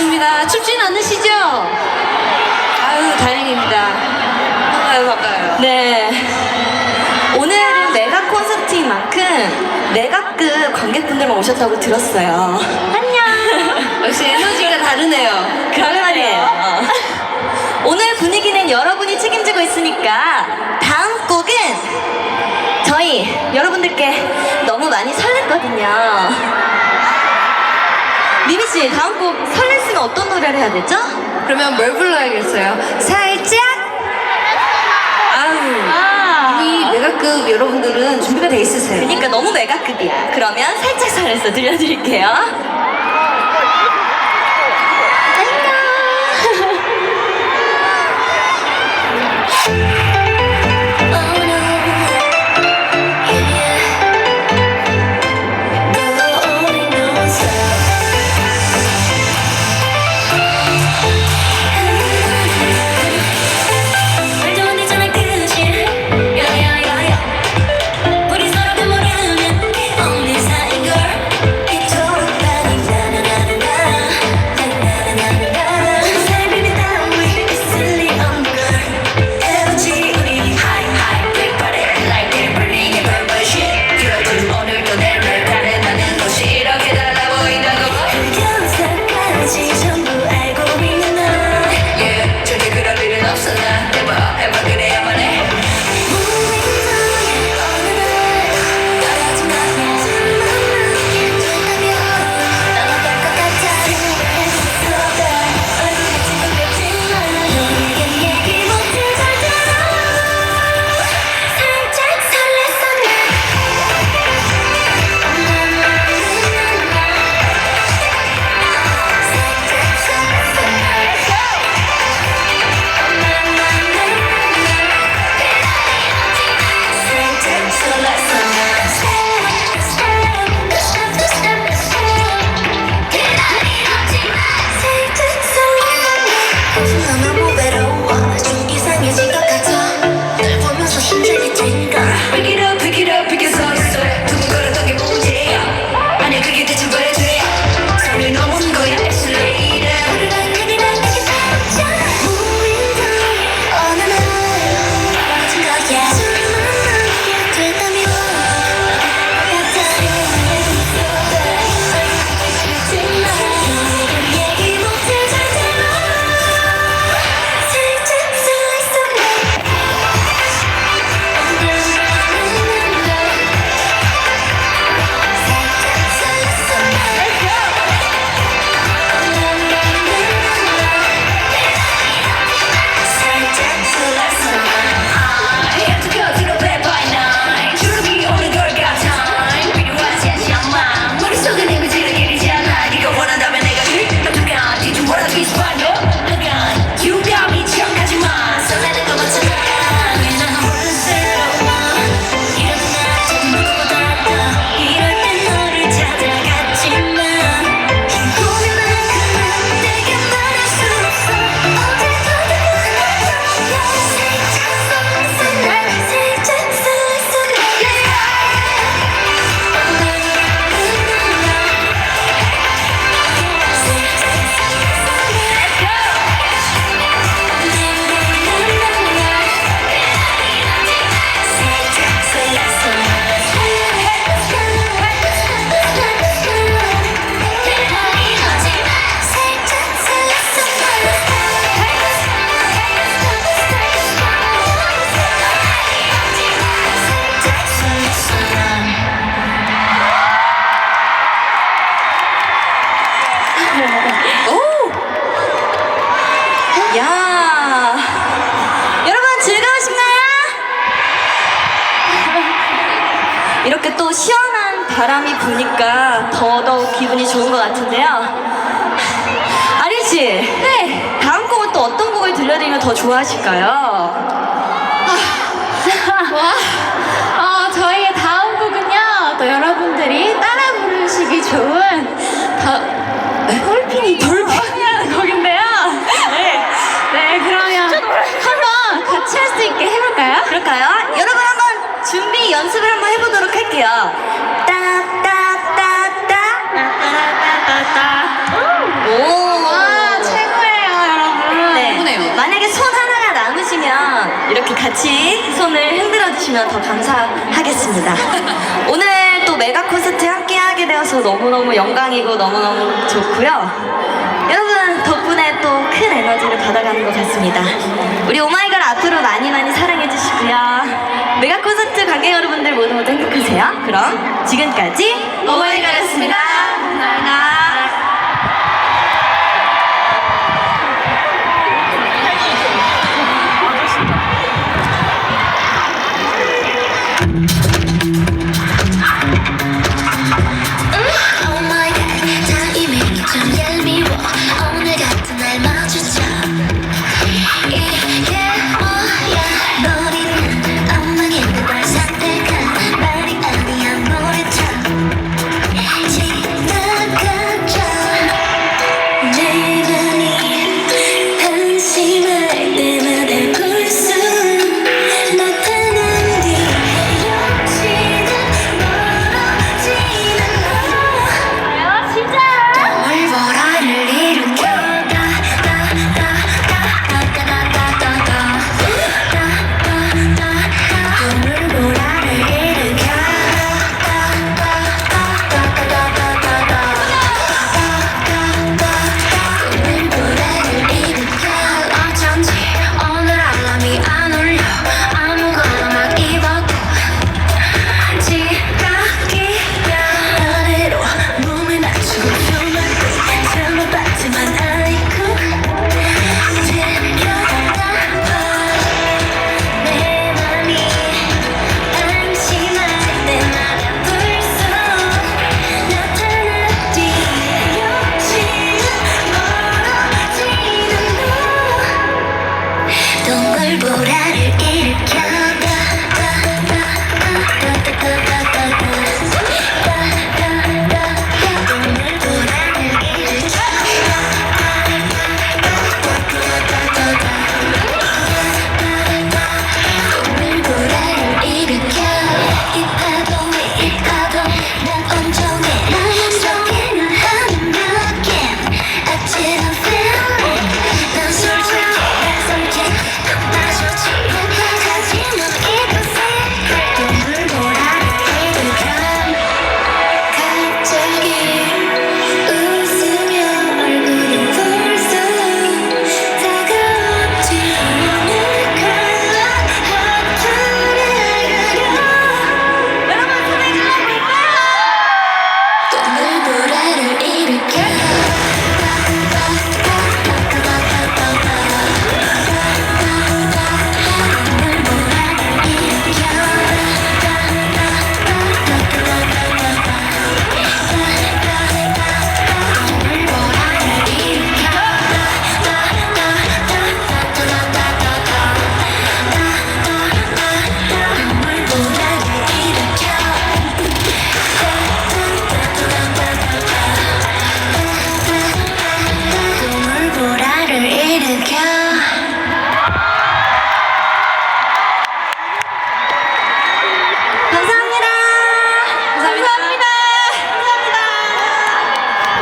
반갑습니다. 춥진 않으시죠? 아유, 다행입니다. 반가요, 반가요. 네. 오늘은 메가 콘서트인 만큼 메가급 관객분들만 오셨다고 들었어요. 안녕. 역시 에너지가 다르네요. 그러면 말이에요. 어. 오늘 분위기는 여러분이 책임지고 있으니까 다음 곡은 저희 여러분들께 너무 많이 설렜거든요. 미미 씨 다음 곡 설레 씨가 어떤 노래를 해야 되죠? 그러면 뭘 불러야겠어요? 살짝? 아우. 아. 이 메가급 여러분들은 준비가 돼 있으세요. 그러니까 너무 메가급이야. 그러면 살짝 살려서 들려드릴게요. 이렇게 또 시원한 바람이 부니까 더더욱 기분이 좋은 것 같은데요. 아린 씨, 네. 다음 곡은 또 어떤 곡을 들려드리면 더 좋아하실까요? 연습을 한번 해보도록 할게요. 따따따따따. 오. 와 최고예요 여러분. 네. 꾸네요. 만약에 손 하나가 남으시면 이렇게 같이 손을 흔들어 주시면 더 감사하겠습니다. 오늘 또 메가 콘서트 함께 하게 되어서 너무너무 영광이고 너무너무 좋고요. 여러분 덕분에 또 큰 에너지를 받아가는 것 같습니다. 우리 오마이걸 앞으로 많이 많이 사랑해 주시고요. 메가 콘서트 관객 여러분들 모두 모두 행복하세요. 그럼 지금까지 오마이걸이었습니다. 감사합니다.